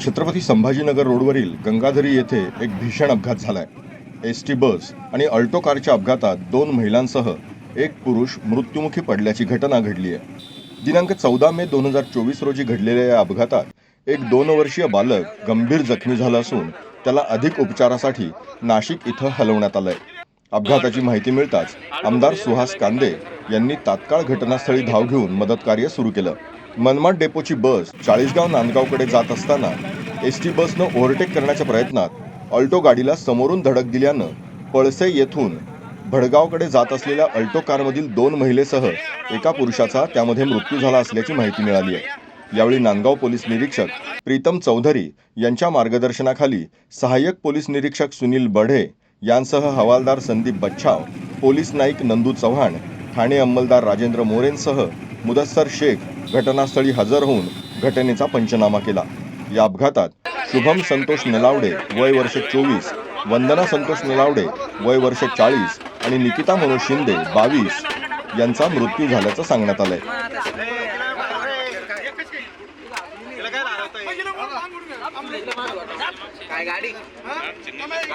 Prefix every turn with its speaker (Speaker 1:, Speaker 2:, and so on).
Speaker 1: छत्रपती संभाजीनगर रोडवरील गंगाधरी येथे एक भीषण अपघात झालाय. एस टी बस आणि अल्टो कारच्या अपघातात दोन महिलांसह एक पुरुष मृत्युमुखी पडल्याची घटना घडली आहे. दिनांक चौदा मे दोन हजार चोवीस रोजी घडलेल्या या अपघातात एक दोन वर्षीय बालक गंभीर जखमी झाला असून त्याला अधिक उपचारासाठी नाशिक इथं हलवण्यात आलंय. अपघाताची माहिती मिळताच आमदार सुहास कांदे यांनी तात्काळ घटनास्थळी धाव घेऊन मदतकार्य सुरू केलं. मनमाड डेपोची बस चाळीसगाव नांदगावकडे जात असताना एस टी बसनं ओव्हरटेक करण्याच्या प्रयत्नात अल्टो गाडीला समोरून धडक दिल्यानं पळसे येथून भडगावकडे जात असलेल्या अल्टो कारमधील दोन महिलेसह एका पुरुषाचा त्यामध्ये मृत्यू झाला असल्याची माहिती मिळाली आहे. यावेळी नांदगाव पोलीस निरीक्षक प्रीतम चौधरी यांच्या मार्गदर्शनाखाली सहाय्यक पोलीस निरीक्षक सुनील बढे यांसह हवालदार संदीप बच्छाव पोलीस नाईक नंदू चव्हाण ठाणे अंमलदार राजेंद्र मोरेंसह मुदस्सर शेख घटनास्थळी हजर होऊन घटनेचा पंचनामा केला. या अपघातात शुभम संतोष नलावडे वय वर्ष चोवीस वंदना संतोष नलावडे वय वर्ष चाळीस आणि निकिता मनोज शिंदे बावीस यांचा मृत्यू झाल्याचं सांगण्यात आलंय.
Speaker 2: काय गाडी? गाडी